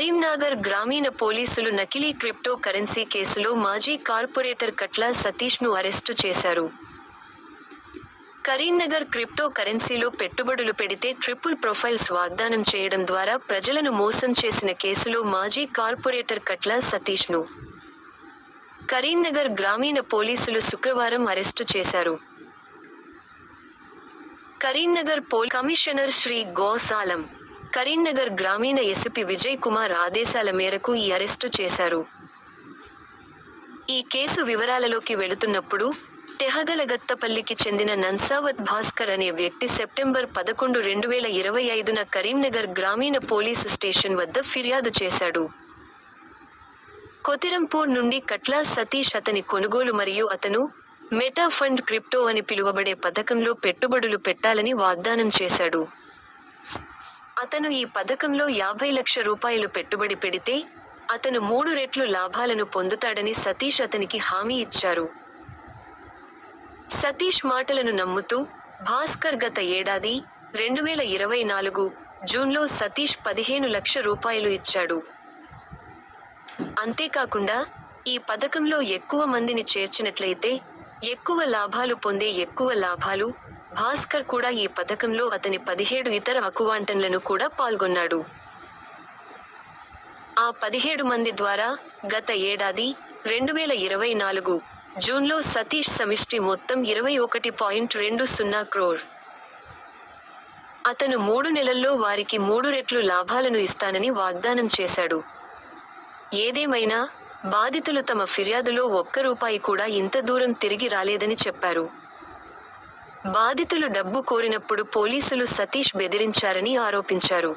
కరీంనగర్ గ్రామీణ పోలీసులు నకిలీ క్రిప్టో కరెన్సీ కేసులో మాజీ కార్పొరేటర్ కట్ల సతీష్ను అరెస్టు చేశారు. కరీంనగర్ క్రిప్టో కరెన్సీలో పెట్టుబడులు పెడితే ట్రిపుల్ ప్రొఫైల్స్ వాగ్దానం చేయడం ద్వారా ప్రజలను మోసం చేసిన కేసులో మాజీ కార్పొరేటర్ కట్ల సతీష్ను. కరీంనగర్ గ్రామీణ పోలీసులు శుక్రవారం అరెస్టు చేశారు. కరీంనగర్ పోల్ కమిషనర్ శ్రీ గోసాలం కరీంనగర్ గ్రామీణ ఎస్పీ విజయ్ కుమార్ ఆదేశాల మేరకు ఈ అరెస్టు చేశారు. ఈ కేసు వివరాలలోకి వెళుతున్నప్పుడు టెహగలగత్తపల్లికి చెందిన నన్సావత్ భాస్కర్ అనే వ్యక్తి సెప్టెంబర్ పదకొండు రెండు వేల ఇరవై ఐదున కరీంనగర్ గ్రామీణ పోలీసు స్టేషన్ వద్ద ఫిర్యాదు చేశాడు. కొతిరంపూర్ నుండి కట్లా సతీష్ అతని కొనుగోలు మరియు అతను మెటా ఫండ్ క్రిప్టో అని పిలువబడే పథకంలో పెట్టుబడులు పెట్టాలని వాగ్దానం చేశాడు. అతను ఈ పథకంలో యాభై లక్ష రూపాయలు పెట్టుబడి పెడితే అతను మూడు రెట్లు లాభాలను పొందుతాడని సతీష్ అతనికి హామీ ఇచ్చారు. సతీష్ మాటలను నమ్ముతూ భాస్కర్ గత ఏడాది రెండు వేల ఇరవై నాలుగు జూన్లో సతీష్ పదిహేను లక్ష రూపాయలు ఇచ్చాడు. అంతేకాకుండా ఈ పథకంలో ఎక్కువ మందిని చేర్చినట్లయితే ఎక్కువ లాభాలు పొందే ఎక్కువ లాభాలు భాస్కర్ కూడా ఈ పథకంలో అతని పదిహేడు ఇతర అకువాంటన్లను కూడా పాల్గొన్నాడు. ఆ పదిహేడు మంది ద్వారా గత ఏడాది రెండు వేల ఇరవై నాలుగు జూన్లో సతీష్ సమిష్టి మొత్తం ఇరవై ఒకటి పాయింట్ రెండు సున్నా క్రోర్. అతను మూడు నెలల్లో వారికి మూడు రెట్లు లాభాలను ఇస్తానని వాగ్దానం చేశాడు. ఏదేమైనా బాధితులు తమ ఫిర్యాదులో ఒక్క రూపాయి కూడా ఇంత దూరం తిరిగి రాలేదని చెప్పారు. బాధితులు డబ్బు కోరినప్పుడు పోలీసులు సతీష్ బెదిరించారని ఆరోపించారు.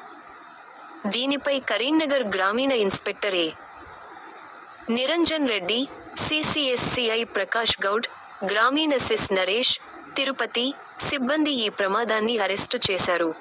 దీనిపై కరీంనగర్ గ్రామీణ inspector A Niranjan Reddy CCS CI Prakash Goud గ్రామీణ సిస్ నరేష్ తిరుపతి సిబ్బంది ఈ ప్రమాదాన్ని అరెస్టు చేశారు.